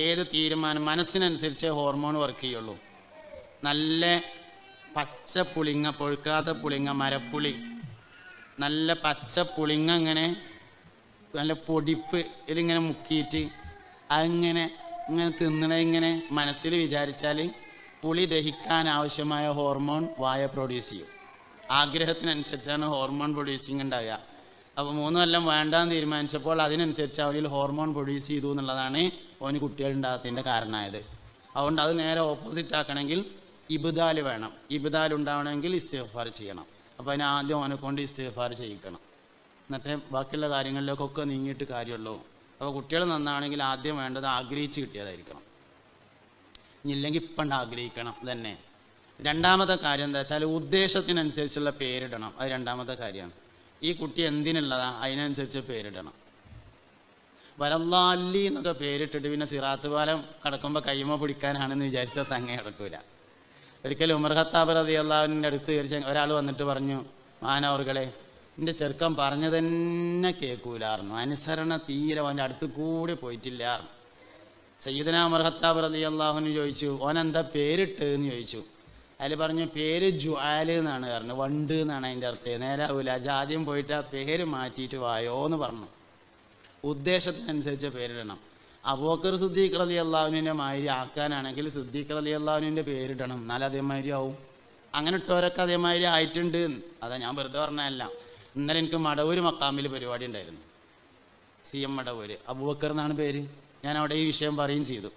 ഏത് തീരുമാനം മനസ്സിനനുസരിച്ച് hormone work ചെയ്യുള്ളൂ. നല്ല പച്ച പുളിങ്ങ പൊഴുക്കാത്ത പുളിങ്ങ മരപ്പുളി. നല്ല പച്ച പുളിങ്ങ അങ്ങനെ നല്ല പൊടിപ്പ് ഇതിലിങ്ങനെ മുക്കിയിട്ട് അതിങ്ങനെ ഇങ്ങനെ തിന്നണ ഇങ്ങനെ മനസ്സിൽ വിചാരിച്ചാൽ പുളി ദഹിക്കാൻ ആവശ്യമായ ഹോർമോൺ വായ പ്രൊഡ്യൂസ് ചെയ്യും. ആഗ്രഹത്തിനനുസരിച്ചാണ് ഹോർമോൺ പ്രൊഡ്യൂസിങ് ഉണ്ടാകുക അപ്പോൾ മൂന്ന് കൊല്ലം വേണ്ടാന്ന് തീരുമാനിച്ചപ്പോൾ അതിനനുസരിച്ച് അവരിൽ ഹോർമോൺ പ്രൊഡ്യൂസ് ചെയ്തു എന്നുള്ളതാണ് ഓന് കുട്ടികളുണ്ടാകാത്തതിന്റെ കാരണമായത്. അതുകൊണ്ട് അത് നേരെ ഓപ്പോസിറ്റ് ആക്കണമെങ്കിൽ ഇബുദാൽ വേണം. ഇബുദാൽ ഉണ്ടാവണമെങ്കിൽ ഇസ്തിഫാർ ചെയ്യണം. അപ്പോൾ അതിന് ആദ്യം ഓനെ കൊണ്ട് ഇസ്തിഫാർ ചെയ്യിക്കണം. എന്നിട്ട് ബാക്കിയുള്ള കാര്യങ്ങളിലേക്കൊക്കെ നീങ്ങിയിട്ട് കാര്യമുള്ളൂ. അപ്പോൾ കുട്ടികൾ നന്നാണെങ്കിൽ ആദ്യം വേണ്ടത് ആഗ്രഹിച്ച് കിട്ടിയതായിരിക്കണം. ഇല്ലെങ്കിൽ ഇപ്പം ആഗ്രഹിക്കണം തന്നെ രണ്ടാമത്തെ കാര്യം എന്താ വെച്ചാൽ ഉദ്ദേശത്തിനനുസരിച്ചുള്ള പേരിടണം. അത് രണ്ടാമത്തെ കാര്യമാണ്. ഈ കുട്ടി എന്തിനുള്ളതാണ് അതിനനുസരിച്ച് പേരിടണം. വലല്ലാല്ലി എന്നൊക്കെ പേരിട്ടിട്ട് പിന്നെ സിറാത്ത് പാലം കടക്കുമ്പോൾ കൈമ പിടിക്കാനാണെന്ന് വിചാരിച്ച സംഘം നടക്കൂല. ഒരിക്കലും ഉമർ ഖത്താബ് റതി അള്ളാഹുവിന്റെ അടുത്ത് ഒരാൾ വന്നിട്ട് പറഞ്ഞു മാനവർകളെ എന്റെ ചെറുക്കൻ പറഞ്ഞു തന്നെ കേൾക്കൂലായിരുന്നു അനുസരണ തീരെ അവന്റെ അടുത്ത് കൂടി പോയിട്ടില്ലായിരുന്നു സയ്യിദന ഉമർ ഖത്താബ് റതി അള്ളാഹുവിന് ചോദിച്ചു ഓൻ എന്താ പേരിട്ട് എന്ന് ചോദിച്ചു? അതിൽ പറഞ്ഞു പേര് ജുആൽ എന്നാണ് പറഞ്ഞു വണ്ട് എന്നാണ് അതിന്റെ അർത്ഥം. നേരാവൂല ജാദ്യം പോയിട്ട് ആ പേര് മാറ്റിയിട്ട് വായോ എന്ന് പറഞ്ഞു. ഉദ്ദേശത്തിനനുസരിച്ച് പേരിടണം. അബൂക്കർ സുദ്ദീഖ് റലി അള്ളാഹുവിന്റെ മാതിരി ആക്കാനാണെങ്കിൽ സുദ്ദീഖ് റലി അള്ളാഹുവിന്റെ പേരിടണം. എന്നാലും അതേമാതിരി ആവും. അങ്ങനെ ഇട്ടവരൊക്കെ അതേമാതിരി ആയിട്ടുണ്ട്. അതാ ഞാൻ വെറുതെ പറഞ്ഞതല്ല. ഇന്നലെ എനിക്ക് മടവൂര് മക്കാമിൽ പരിപാടി ഉണ്ടായിരുന്നു. C M Madavoor. അബൂബക്കർ എന്നാണ് പേര്. ഞാൻ അവിടെ ഈ വിഷയം പറയുകയും ചെയ്തു.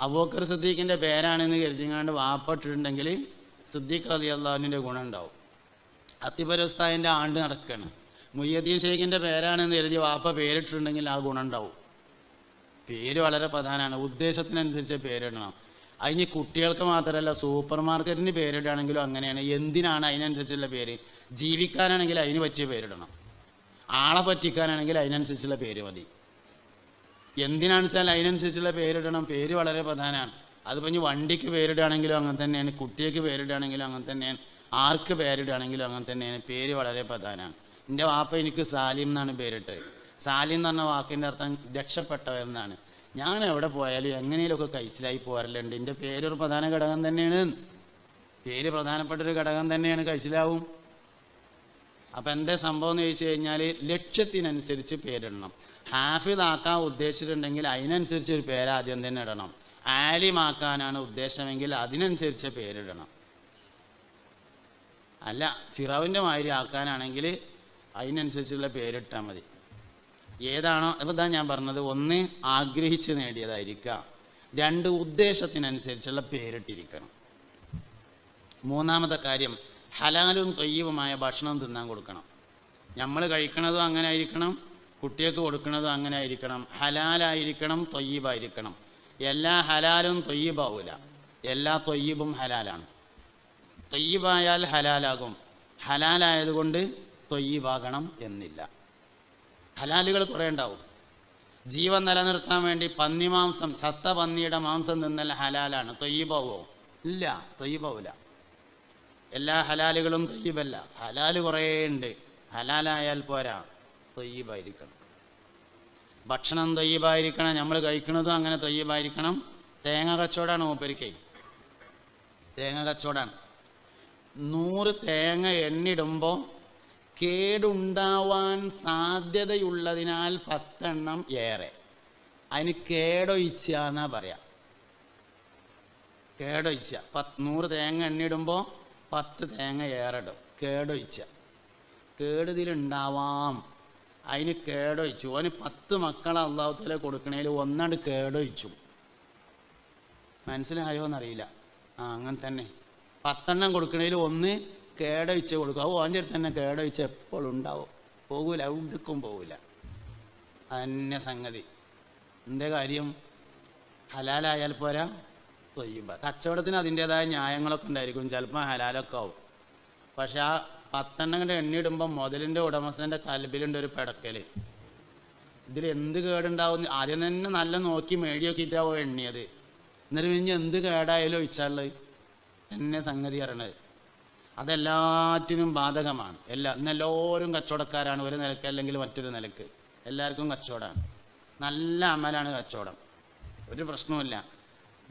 അബൂബക്കർ സുദ്ദീഖിന്റെ പേരാണെന്ന് കരുതിങ്ങാണ്ട് വാപ്പിട്ടിട്ടുണ്ടെങ്കിൽ സുദ്ദീഖ് റലി അള്ളാഹുവിന്റെ ഗുണം ഉണ്ടാവും. അത്തിപരസ്താവിന്റെ ആണ്ട് നടക്കുകയാണ് മുയ്യദ്ദീൻ ഷെയ്ഖിന്റെ പേരാണെന്ന് എഴുതി വാപ്പ പേരിട്ടിട്ടുണ്ടെങ്കിൽ ആ ഗുണം ഉണ്ടാവും. പേര് വളരെ പ്രധാനമാണ്. ഉദ്ദേശത്തിനനുസരിച്ച് പേരിടണം അതിന് കുട്ടികൾക്ക് മാത്രമല്ല സൂപ്പർ മാർക്കറ്റിന് പേരിടുകയാണെങ്കിലും അങ്ങനെയാണ്. എന്തിനാണ് അതിനനുസരിച്ചുള്ള പേര്? ജീവിക്കാനാണെങ്കിൽ അതിന് പറ്റിയ പേരിടണം ആളെ പറ്റിക്കാനാണെങ്കിൽ അതിനനുസരിച്ചുള്ള പേര് മതി. എന്തിനാണെന്ന് വെച്ചാൽ അതിനനുസരിച്ചുള്ള പേരിടണം പേര് വളരെ പ്രധാനമാണ്. അതിപ്പോൾ ഇനി വണ്ടിക്ക് പേരിടുകയാണെങ്കിലും അങ്ങനെ തന്നെയാണ്. കുട്ടിക്ക് പേരിടുകയാണെങ്കിലും അങ്ങനെ തന്നെയാണ്. ആർക്ക് പേരിടുകയാണെങ്കിലും അങ്ങനെ തന്നെയാണ്. പേര് വളരെ പ്രധാനമാണ്. എന്റെ വാപ്പ എനിക്ക് സാലിം എന്നാണ് പേരിട്ടത് സാലിം എന്ന് പറഞ്ഞ വാക്കിന്റെ അർത്ഥം രക്ഷപ്പെട്ടവരെന്നാണ് ഞാൻ എവിടെ പോയാലും എങ്ങനെയൊക്കെ കൈസിലായി പോരലുണ്ട്. എന്റെ പേരൊരു പ്രധാന ഘടകം തന്നെയാണ്. പേര് പ്രധാനപ്പെട്ട ഒരു ഘടകം തന്നെയാണ് കൈസിലാവും. അപ്പം എന്താ സംഭവം എന്ന് ചോദിച്ചു കഴിഞ്ഞാൽ ലക്ഷ്യത്തിനനുസരിച്ച് പേരിടണം. ഹാഫിദാക്കാൻ ഉദ്ദേശിച്ചിട്ടുണ്ടെങ്കിൽ അതിനനുസരിച്ച് ഒരു പേര് ആദ്യം തന്നെ ഇടണം. ആലിമാക്കാനാണ് ഉദ്ദേശമെങ്കിൽ അതിനനുസരിച്ച് പേരിടണം. അല്ല ഫിറാവിന്റെ മാതിരി ആക്കാനാണെങ്കിൽ അതിനനുസരിച്ചുള്ള പേരിട്ടാൽ മതി. ഏതാണോ അപ്പോൾ ഇതാ ഞാൻ പറഞ്ഞത് ഒന്ന് ആഗ്രഹിച്ച് നേടിയതായിരിക്കാം രണ്ട് ഉദ്ദേശത്തിനനുസരിച്ചുള്ള പേരിട്ടിരിക്കണം. മൂന്നാമത്തെ കാര്യം ഹലാലും തൊയ്യവുമായ ഭക്ഷണം തിന്നാൻ കൊടുക്കണം. നമ്മൾ കഴിക്കണതും അങ്ങനെ ആയിരിക്കണം കുട്ടികൾക്ക് കൊടുക്കുന്നതും അങ്ങനെ ആയിരിക്കണം. ഹലാലായിരിക്കണം തൊയ്യബായിരിക്കണം എല്ലാ ഹലാലും തൊയ്യബാവൂല. എല്ലാ തൊയ്യബും ഹലാലാണ്. തൊയ്യബായാൽ ഹലാലാകും. ഹലാലായതുകൊണ്ട് തൊയ്യബാകണം എന്നില്ല. ഹലാലുകൾ കുറേ ഉണ്ടാവും. ജീവൻ നിലനിർത്താൻ വേണ്ടി പന്നിമാംസം ചത്ത പന്നിയുടെ മാംസം നിന്നല്ല ഹലാലാണ്. തൊയ്യബാവോ? ഇല്ല തൊയ്യബാവൂല എല്ലാ ഹലാലുകളും തൊയ്യബല്ല. ഹലാൽ കുറേ ഉണ്ട്. ഹലാലായാൽ പോരാ തൊയ്യബായിരിക്കണം. ഭക്ഷണം തൊയ്യബായിരിക്കണം. നമ്മൾ കഴിക്കുന്നതും അങ്ങനെ തൊയ്യബായിരിക്കണം. തേങ്ങ കച്ചവടമാണ് മൂപ്പരിക്കൈ. തേങ്ങ കച്ചവടമാണ്. നൂറ് തേങ്ങ എണ്ണിടുമ്പോൾ കേടുണ്ടാവാൻ സാധ്യതയുള്ളതിനാൽ പത്തെണ്ണം ഏറെ. അതിന് കേടൊഴിച്ച എന്നാ പറയാം. കേടൊഴിച്ച. പത്ത് നൂറ് തേങ്ങ എണ്ണിടുമ്പോൾ പത്ത് തേങ്ങ ഏറെ ഇടും കേടൊഴിച്ച. കേടുതിലുണ്ടാവാം. അതിന് കേടൊഴിച്ചു. അവന് പത്ത് മക്കളെ അള്ളാഹുത്തല കൊടുക്കണേൽ ഒന്നാണ്ട് കേടൊഴിച്ചു. മനസ്സിലായോ എന്നറിയില്ല. ആ അങ്ങനെ തന്നെ. പത്തെണ്ണം കൊടുക്കണേൽ ഒന്ന് കേടൊഴിച്ച് കൊടുക്കും. അത് ഓന്റെ അടുത്ത് തന്നെ കേടവിച്ച് എപ്പോഴും ഉണ്ടാവും. പോകൂല എവിടേക്കും പോകില്ല അതന്നെ സംഗതി. എന്തേ കാര്യം? ഹലാലായാൽ പോരാ? തൊയ്യുമ്പ കച്ചവടത്തിന് അതിന്റേതായ ന്യായങ്ങളൊക്കെ ഉണ്ടായിരിക്കും. ചിലപ്പോൾ ഹലാലൊക്കെ ആവും. പക്ഷെ ആ പത്തെണ്ണം കണ്ട് എണ്ണിയിടുമ്പോൾ മുതലിന്റെ ഉടമസ്ഥന്റെ കൽബിലുണ്ട് ഒരു പിടക്കൽ ഇതിൽ എന്ത് കേടുണ്ടാവും? ആദ്യം തന്നെ നല്ല നോക്കി മേടി നോക്കിയിട്ടാവോ എണ്ണിയത്. എന്നിട്ട് പിന്നെ എന്ത് കേടായാലും ഒഴിച്ചാലുള്ളത് എന്നെ സംഗതി അറിയണത് അതെല്ലാറ്റിനും ബാധകമാണ്. എല്ലാ ഇന്നെല്ലാവരും കച്ചവടക്കാരാണ്. ഒരു നിലയ്ക്ക് അല്ലെങ്കിൽ മറ്റൊരു നിലയ്ക്ക്. എല്ലാവർക്കും കച്ചവടമാണ്. നല്ല അമലാണ് കച്ചവടം. ഒരു പ്രശ്നവുമില്ല.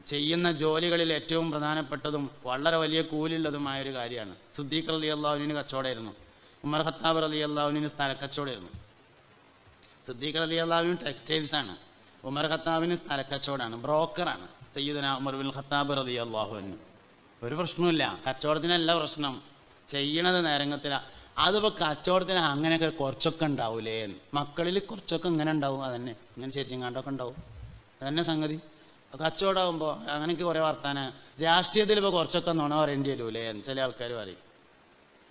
ചെയ്യുന്ന ജോലികളിൽ ഏറ്റവും പ്രധാനപ്പെട്ടതും വളരെ വലിയ കൂലുള്ളതുമായ ഒരു കാര്യമാണ്. സുദ്ദീഖ് റലി അള്ളാഹുവിന് കച്ചവടമായിരുന്നു. ഉമർ ഖത്താബ് റലി അള്ളാഹുവിന് സ്ഥലക്കച്ചവടമായിരുന്നു സുദ്ദീഖ് റലി അള്ളാഹുവിന് ടെക്സ്റ്റൈൽസ് ആണ് ഉമർ ഖത്താബിന് സ്ഥലക്കച്ചവടമാണ് ബ്രോക്കറാണ്. സയ്യിദന ഉമർ ബിൻ ഖത്താബ് റലി അള്ളാഹുവിന് ഒരു പ്രശ്നവുമില്ല. കച്ചവടത്തിനല്ല പ്രശ്നം. ചെയ്യണത് നേരങ്ങത്തില അതിപ്പോൾ കച്ചവടത്തിന് അങ്ങനെയൊക്കെ കുറച്ചൊക്കെ ഉണ്ടാവൂലേ മക്കളിൽ കുറച്ചൊക്കെ ഇങ്ങനെ ഉണ്ടാവും. അതന്നെ. ഇങ്ങനെ ചെരിച്ചങ്ങാണ്ടൊക്കെ ഉണ്ടാവും. അതന്നെ സംഗതി. കച്ചവടമാകുമ്പോൾ അങ്ങനെയൊക്കെ കുറേ വർത്താന. രാഷ്ട്രീയത്തിൽ ഇപ്പോൾ കുറച്ചൊക്കെ നുണ പറയേണ്ടി വരൂലേ ചില ആൾക്കാർ പറയും.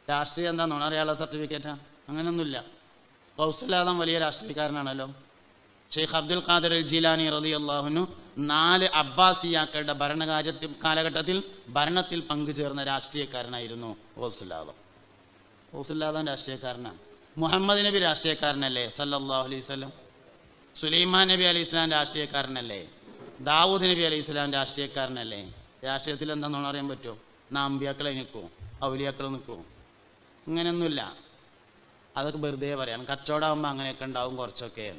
രാഷ്ട്രീയം എന്താ? നുണ അറിയാനുള്ള സർട്ടിഫിക്കറ്റാ? അങ്ങനെയൊന്നുമില്ല. കൗസലാദം വലിയ രാഷ്ട്രീയക്കാരനാണല്ലോ. ഷെയ്ഖ് അബ്ദുൽ ഖാദർ അൽ ജീലാനി റതി അള്ളാഹുനു നാല് അബ്ബാസിയാക്കളുടെ ഭരണകാര്യത്തിൽ കാലഘട്ടത്തിൽ ഭരണത്തിൽ പങ്കുചേർന്ന രാഷ്ട്രീയക്കാരനായിരുന്നു ഓസുല്ലാദം. ഓസുല്ലാദം രാഷ്ട്രീയക്കാരനാണ്. മുഹമ്മദ് നബി രാഷ്ട്രീയക്കാരനല്ലേ? സല്ലല്ലാഹു അലൈഹി സ്വലം സുലൈമാൻ നബി അലൈഹി ഇസ്ലാം രാഷ്ട്രീയക്കാരനല്ലേ? ദാവൂദ് നബി അലൈഹി ഇസ്ലാം രാഷ്ട്രീയക്കാരനല്ലേ? രാഷ്ട്രീയത്തിൽ എന്താണെന്ന് അറിയാൻ പറ്റുമോ? നാമ്പിയാക്കളെ നിൽക്കുമോ ഔലിയാക്കളെ നിൽക്കുമോ ഇങ്ങനെയൊന്നുമില്ല. അതൊക്കെ വെറുതെ പറയാം കച്ചവടമാകുമ്പോൾ അങ്ങനെയൊക്കെ ഉണ്ടാവും കുറച്ചൊക്കെ.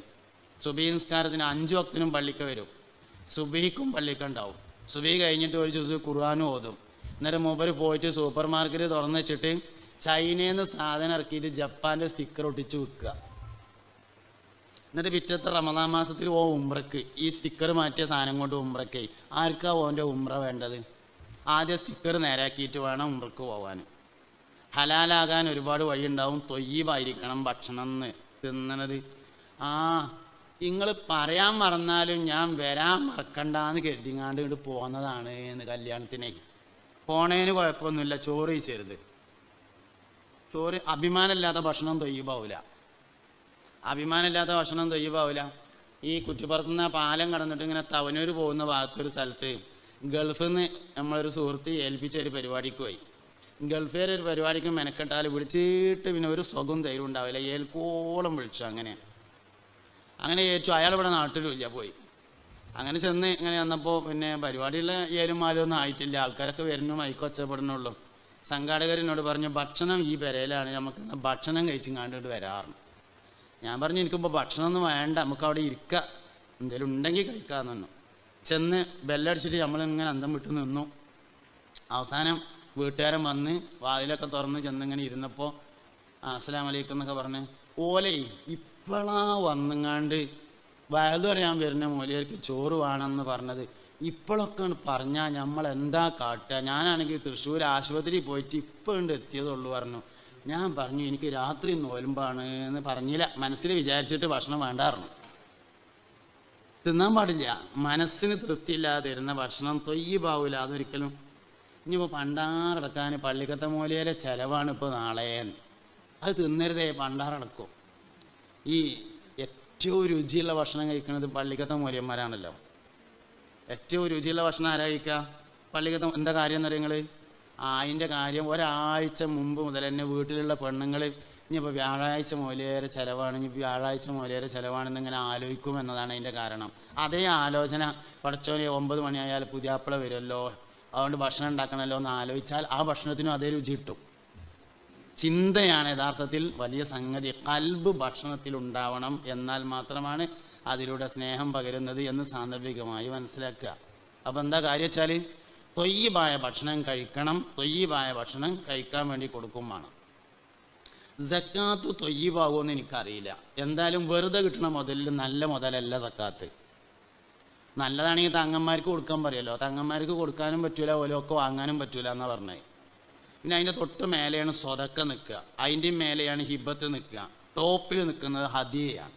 സുബഹി നിസ്കാരത്തിന് അഞ്ചു വക്തിനും പള്ളിക്ക് വരും. സുബഹിക്കും പള്ളിക്ക് ഉണ്ടാവും. സുബഹി കഴിഞ്ഞിട്ട് ഒരു ചൂസ് ഖുർആാനും ഓതും. എന്നിട്ട് മൂപ്പര് പോയിട്ട് സൂപ്പർ മാർക്കറ്റ് തുറന്ന് വെച്ചിട്ട് ചൈനയിൽ സാധനം ഇറക്കിയിട്ട് ജപ്പാന്റെ സ്റ്റിക്കർ ഒട്ടിച്ച് വിൽക്കുക. എന്നിട്ട് പിറ്റത്തെ റമദാൻ മാസത്തിൽ ഓ ഉംറക്ക്. ഈ സ്റ്റിക്കർ മാറ്റിയ സാധനം കൊണ്ട് ഉംറക്ക്. ആർക്കാ ഓന്റെ ഉംറ വേണ്ടത്? ആദ്യം സ്റ്റിക്കർ നേരാക്കിയിട്ട് വേണം ഉംറക്ക് പോകാൻ ഹലാലാകാൻ ഒരുപാട് വഴിയുണ്ടാവും. തൊയ്യീവായിരിക്കണം ഭക്ഷണം തിന്നണത്. ആ നിങ്ങൾ പറയാൻ മറന്നാലും ഞാൻ വരാൻ മറക്കണ്ടെന്ന് കരുതിങ്ങാണ്ട് ഇങ്ങോട്ട് പോകുന്നതാണ് എന്ന് കല്യാണത്തിനെ. പോണേന് കുഴപ്പമൊന്നുമില്ല ചോറ് കഴിച്ചരുത്. ചോറ് അഭിമാനമില്ലാത്ത ഭക്ഷണം തൊയ്യീവാവില്ല അഭിമാനമില്ലാത്ത ഭക്ഷണം തൊയ്യീവാവില്ല ഈ കുറ്റിപ്പുറത്തു നിന്ന് പാലം കടന്നിട്ട് ഇങ്ങനെ തവനൂർ പോകുന്ന ഭാഗത്തൊരു സ്ഥലത്ത് ഗൾഫിൽ നിന്ന് നമ്മളൊരു സുഹൃത്ത് ഏൽപ്പിച്ച ഒരു പരിപാടിക്ക് പോയി. ഗൾഫേർ ഒരു പരിപാടിക്ക് മെനക്കെട്ടാൽ വിളിച്ചിട്ട് പിന്നെ ഒരു സുഖം തൈരുണ്ടാവില്ല ഏൽക്കോളം വിളിച്ചു അങ്ങനെ. അങ്ങനെ ചോദിച്ചു അയാൾ ഇവിടെ നാട്ടിലുമില്ല പോയി. അങ്ങനെ ചെന്ന് ഇങ്ങനെ വന്നപ്പോൾ പിന്നെ പരിപാടിയുള്ള ഏലും മാലും ഒന്നും ആയിട്ടില്ല. ആൾക്കാരൊക്കെ വരുന്നു മൈക്ക് സംഘാടകരനോട് പറഞ്ഞു ഭക്ഷണം ഈ പെരയിലാണ്. നമുക്ക് ഭക്ഷണം കഴിച്ചും കണ്ടിട്ട് വരാറുണ്ട് ഞാൻ പറഞ്ഞു എനിക്കിപ്പോൾ ഭക്ഷണമൊന്നും വേണ്ട. നമുക്ക് അവിടെ ഇരിക്കുക എന്തെങ്കിലും ഉണ്ടെങ്കിൽ കഴിക്കാമെന്നു ചെന്ന് ബെല്ലടിച്ചിട്ട് നമ്മളിങ്ങനെ അന്തം വിട്ട് നിന്നു. അവസാനം വീട്ടുകാരൻ വന്ന് വാതിലൊക്കെ തുറന്ന് ചെന്നിങ്ങനെ ഇരുന്നപ്പോൾ അസ്സലാം അലൈക്കും എന്നൊക്കെ പറഞ്ഞ് ഓലേ ഇപ്പോഴാ വന്നുങ്ങാണ്ട് വയത് അറിയാൻ വരുന്ന മൂലിയർക്ക് ചോറ് വേണമെന്ന് പറഞ്ഞത്. ഇപ്പോഴൊക്കെ പറഞ്ഞാൽ നമ്മൾ എന്താ കാട്ടുക ഞാനാണെങ്കിൽ തൃശ്ശൂർ ആശുപത്രിയിൽ പോയിട്ട് ഇപ്പോൾ ഉണ്ട് എത്തിയതുള്ളൂ പറഞ്ഞു. ഞാൻ പറഞ്ഞു എനിക്ക് രാത്രി നോലുമ്പാണ് എന്ന് പറഞ്ഞില്ല. മനസ്സിൽ വിചാരിച്ചിട്ട് ഭക്ഷണം വേണ്ടായിരുന്നു തിന്നാൻ പാടില്ല. മനസ്സിന് തൃപ്തിയില്ലാതിരുന്ന ഭക്ഷണം തൊയ്യ് അതൊരിക്കലും. ഇനിയിപ്പോൾ പണ്ടാറടക്കാൻ പള്ളിക്കത്തെ മൂലയിലെ ചിലവാണ് ഇപ്പോൾ നാളെ അത് തിന്നരുതേ പണ്ടാറടക്കും. ഈ ഏറ്റവും രുചിയുള്ള ഭക്ഷണം കഴിക്കുന്നത് പള്ളിക്കത്തെ മൂല്യന്മാരാണല്ലോ. ഏറ്റവും രുചിയുള്ള ഭക്ഷണം ആരാ കഴിക്കുക പള്ളിക്കത്തെ എന്താ കാര്യം എന്ന് പറയുന്നത് അതിന്റെ കാര്യം ഒരാഴ്ച മുമ്പ് മുതൽ തന്നെ വീട്ടിലുള്ള പെണ്ണുങ്ങൾ ഇനിയിപ്പോൾ വ്യാഴാഴ്ച മൂലയേറെ ചിലവാണ് ഇനി വ്യാഴാഴ്ച മൂലയേറെ ചിലവാണെന്ന് ഇങ്ങനെ ആലോചിക്കും എന്നതാണ് അതിന്റെ കാരണം. അതേ ആലോചന പഠിച്ചോനെ ഒമ്പത് മണിയായാൽ പുതിയാപ്പിള വരുമല്ലോ. അതുകൊണ്ട് ഭക്ഷണം ഉണ്ടാക്കണമല്ലോ എന്ന് ആലോചിച്ചാൽ ആ ഭക്ഷണത്തിനും അതേ രുചി കിട്ടും. ചിന്തയാണ് യഥാർത്ഥത്തിൽ വലിയ സംഗതി. കൽബ് ഭക്ഷണത്തിൽ ഉണ്ടാവണം എന്നാൽ മാത്രമാണ് അതിലൂടെ സ്നേഹം പകരുന്നത് എന്ന് സാന്ദർഭികമായി മനസ്സിലാക്കുക. അപ്പോൾ എന്താ കാര്യം വെച്ചാൽ തൊയ്യബായ ഭക്ഷണം കഴിക്കണം തൊയ്യബായ ഭക്ഷണം കഴിക്കാൻ വേണ്ടി കൊടുക്കുമാണ് സക്കാത്ത് തൊയ്യബാകുമെന്ന് എനിക്കറിയില്ല. എന്തായാലും വെറുതെ കിട്ടണ മുതലിൽ നല്ല മുതലല്ല സക്കാത്ത്. നല്ലതാണെങ്കിൽ തങ്ങന്മാർക്ക് കൊടുക്കാൻ പറയുമല്ലോ തങ്ങന്മാർക്ക് കൊടുക്കാനും പറ്റൂല ഓലൊക്കെ വാങ്ങാനും പറ്റൂല എന്നാണ് പറഞ്ഞത് പിന്നെ അതിന്റെ തൊട്ട് മേലെയാണ് സ്വതക്ക നിൽക്കുക. അതിന്റെ മേലെയാണ് ഹിബത്ത് നിൽക്കുക. ടോപ്പിൽ നിൽക്കുന്നത് ഹദിയയാണ്.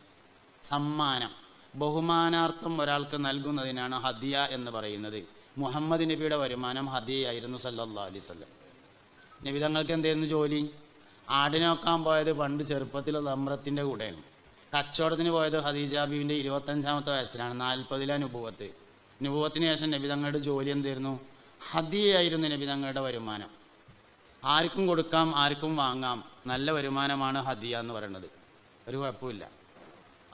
സമ്മാനം. ബഹുമാനാർത്ഥം ഒരാൾക്ക് നൽകുന്നതിനാണ് ഹദിയ എന്ന് പറയുന്നത്. മുഹമ്മദ് നബിയുടെ വരുമാനം ഹദിയായിരുന്നു സല്ലല്ലാഹു അലൈഹി വസല്ലം. നബി തങ്ങൾക്ക് എന്തായിരുന്നു ജോലി? ആടിനോക്കാൻ പോയത് പണ്ട് ചെറുപ്പത്തിൽ ലമ്രത്തിന്റെ കൂടെയാണ്. കച്ചവടത്തിന് പോയത് ഹദീജ ബീവിന്റെ ഇരുപത്തഞ്ചാമത്തെ വയസ്സിലാണ് നാൽപ്പതിലെ അനുഭവത്ത് അനുഭവത്തിന് ശേഷം നബി തങ്ങളുടെ ജോലി എന്തായിരുന്നു? ഹദിയായിരുന്നു നബി തങ്ങളുടെ വരുമാനം. ആർക്കും കൊടുക്കാം ആർക്കും വാങ്ങാം. നല്ല വരുമാനമാണ് ഹദിയ എന്ന് പറയുന്നത്. ഒരു കുഴപ്പമില്ല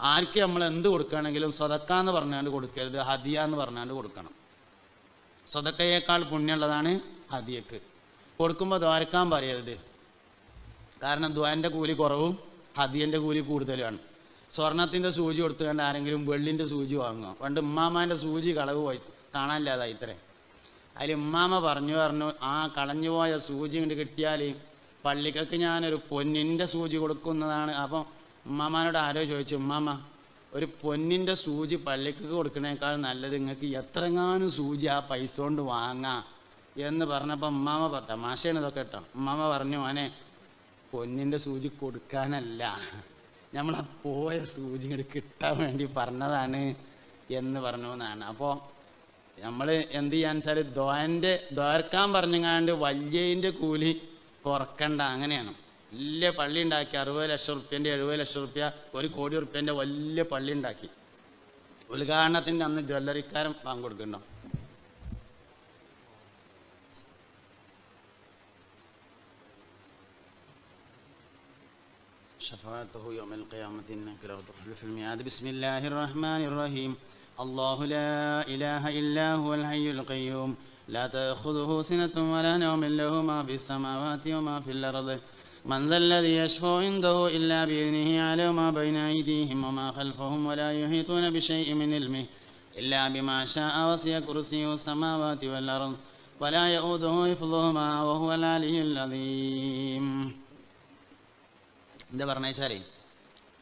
ആർക്ക് നമ്മൾ എന്ത് കൊടുക്കുകയാണെങ്കിലും സ്വതക്ക എന്ന് പറഞ്ഞാണ്ട് കൊടുക്കരുത് ഹദിയ എന്ന് പറഞ്ഞാണ്ട് കൊടുക്കണം. സ്വതക്കയേക്കാൾ പുണ്യമുള്ളതാണ് ഹദിയക്ക്. കൊടുക്കുമ്പോൾ ദ്വാരക്കാൻ പറയരുത്. കാരണം ദ്വാന്റെ കൂലി കുറവും ഹദിയന്റെ കൂലി കൂടുതലുമാണ്. സ്വർണത്തിന്റെ സൂചി കൊടുത്തുകൊണ്ട് ആരെങ്കിലും വെള്ളിന്റെ സൂചി വാങ്ങുക പണ്ട് ഉമ്മാമാന്റെ സൂചി കളവ് പോയി കാണാനില്ലാതായി ഇത്രേ. അതിൽ ഉമ്മാമ പറഞ്ഞു പറഞ്ഞു ആ കളഞ്ഞു പോയ സൂചി കൊണ്ട് കിട്ടിയാൽ പള്ളിക്കൊക്കെ ഞാനൊരു പൊന്നിന്റെ സൂചി കൊടുക്കുന്നതാണ്. അപ്പം ഉമ്മാമാനോട് ആരോ ചോദിച്ചു ഉമ്മാമ ഒരു പൊന്നിന്റെ സൂചി പള്ളിക്കൊക്കെ കൊടുക്കണേക്കാൾ നല്ലത് നിങ്ങൾക്ക് എത്രങ്ങാനും സൂചി ആ പൈസ കൊണ്ട് വാങ്ങാം. എന്ന് പറഞ്ഞപ്പോൾ ഉമ്മാമ തമാശയാണ് ഇതൊക്കെ കേട്ടോ. ഉമ്മാമ പറഞ്ഞു മോനെ പൊന്നിന്റെ സൂചി കൊടുക്കാനല്ല. നമ്മളാ പോയ സൂചി കിട്ടാൻ വേണ്ടി പറഞ്ഞതാണ് എന്ന് പറഞ്ഞു എന്നാണ്. അപ്പോൾ നമ്മൾ എന്ത് ചെയ്യാൻ വെച്ചാൽ ദ്വാൻ്റെ ദ്വാരക്കാൻ പറഞ്ഞങ്ങാണ്ട് വലിയതിൻ്റെ കൂലി കുറക്കണ്ട അങ്ങനെയാണ് വലിയ പള്ളി ഉണ്ടാക്കി അറുപത് ലക്ഷം റുപ്യൻ്റെ എഴുപത് ലക്ഷം റുപ്യ ഒരു കോടി റുപ്യൻ്റെ വലിയ പള്ളി ഉണ്ടാക്കി ഉദ്ഘാടനത്തിൻ്റെ അന്ന് ജ്വല്ലറിക്കാരൻ പങ്കെടുക്കുന്നുണ്ടോ شفاعته يوم القيامة إنك لو تخلف الميعاد بسم الله الرحمن الرحيم الله لا إله إلا هو الحي القيوم لا تأخذه سنة ولا نوم له ما في السماوات وما في الأرض من ذا الذي يشفع عنده إلا بإذنه يعلم ما بين أيديهم وما خلفهم ولا يحيطون بشيء من علمه إلا بما شاء وسع كرسيه السماوات والأرض ولا يؤوده حفظهما وهو العلي العظيم എന്താ പറഞ്ഞ വെച്ചാലേ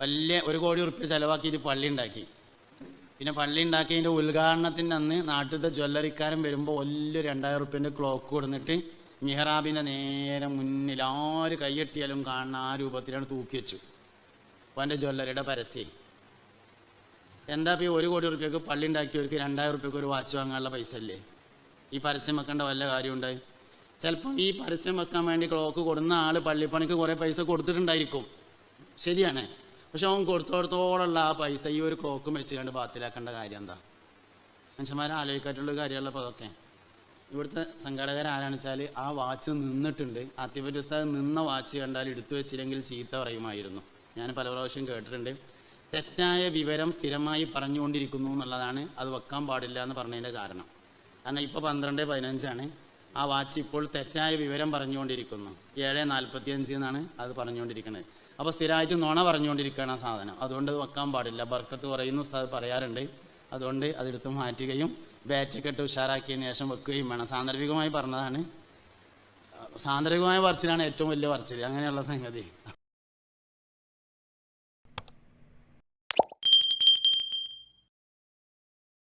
വലിയ ഒരു കോടി ഉറുപ്പ്യ ചിലവാക്കിയിട്ട് പള്ളി ഉണ്ടാക്കി പിന്നെ പള്ളി ഉണ്ടാക്കിയതിന്റെ ഉദ്ഘാടനത്തിന്റെ അന്ന് നാട്ടിലത്തെ ജ്വല്ലറിക്കാരൻ വരുമ്പോൾ വലിയ രണ്ടായിരം ഉറുപ്പ്യന്റെ ക്ലോക്ക് കൊടുത്തിട്ട് മിഹ്റാബിന്റെ നേരെ മുന്നിൽ ആര് കൈയെട്ടിയാലും കാണുന്ന ആ രൂപത്തിലാണ് തൂക്കി വെച്ചു. അപ്പോൾ എന്റെ ജ്വല്ലറിയുടെ പരസ്യം. എന്താ ഇപ്പോൾ ഒരു കോടി ഉറുപ്പ്യക്ക് പള്ളി ഉണ്ടാക്കിയവർക്ക് രണ്ടായിരം ഉറുപ്പ്യക്ക് ഒരു വാച്ച് വാങ്ങാനുള്ള പൈസ അല്ലേ? ഈ പരസ്യം വെക്കേണ്ട വല്ല കാര്യമുണ്ട്? ചിലപ്പം ഈ പരസ്യം വെക്കാൻ വേണ്ടി ക്ലോക്ക് കൊടുന്ന ആൾ പള്ളിപ്പണിക്ക് കുറേ പൈസ കൊടുത്തിട്ടുണ്ടായിരിക്കും. ശരിയാണ്. പക്ഷെ അവൻ കൊടുത്തോടത്തോളമുള്ള ആ പൈസ ഈ ഒരു ക്ലോക്കും വെച്ച് കണ്ട് ബാത്തിലാക്കേണ്ട കാര്യം എന്താ? മനുഷ്യന്മാരെ ആലോചിക്കാറ്റുള്ള കാര്യമല്ല അപ്പോൾ അതൊക്കെ. ഇവിടുത്തെ സംഘാടകർ ആരാണെന്ന് വെച്ചാൽ ആ വാച്ച് നിന്നിട്ടുണ്ട്. ആത്തിപ്പറ്റി ഉസ്താദ് നിന്ന വാച്ച് കണ്ടാൽ എടുത്തു വെച്ചില്ലെങ്കിൽ ചീത്ത പറയുമായിരുന്നു. ഞാൻ പല പ്രാവശ്യം കേട്ടിട്ടുണ്ട്. തെറ്റായ വിവരം സ്ഥിരമായി പറഞ്ഞുകൊണ്ടിരിക്കുന്നു എന്നുള്ളതാണ് അത് വെക്കാൻ പാടില്ല എന്ന് പറഞ്ഞതിന്റെ കാരണം. കാരണം ഇപ്പോൾ പന്ത്രണ്ട് പതിനഞ്ചാണ്. ആ വാച്ച് ഇപ്പോൾ തെറ്റായ വിവരം പറഞ്ഞുകൊണ്ടിരിക്കുന്നു. ഏഴ് നാൽപ്പത്തി അഞ്ച് എന്നാണ് അത് പറഞ്ഞുകൊണ്ടിരിക്കുന്നത് അപ്പോൾ സ്ഥിരമായിട്ട് നുണ പറഞ്ഞുകൊണ്ടിരിക്കുകയാണ് ആ സാധനം. അതുകൊണ്ട് അത് വെക്കാൻ പാടില്ല. ബർക്കത്ത് കുറയുന്നു ഉസ്താദ് പറയാറുണ്ട്. അതുകൊണ്ട് അതെടുത്ത് മാറ്റുകയും ബാറ്റൊക്കെ ഇട്ട് ഉഷാറാക്കിയതിന് ശേഷം വെക്കുകയും വേണം. സാന്ദർഭികമായി പറഞ്ഞതാണ്. സാന്ദർഭികമായ പറച്ചിലാണ് ഏറ്റവും വലിയ പറച്ചിൽ അങ്ങനെയുള്ള സംഗതി.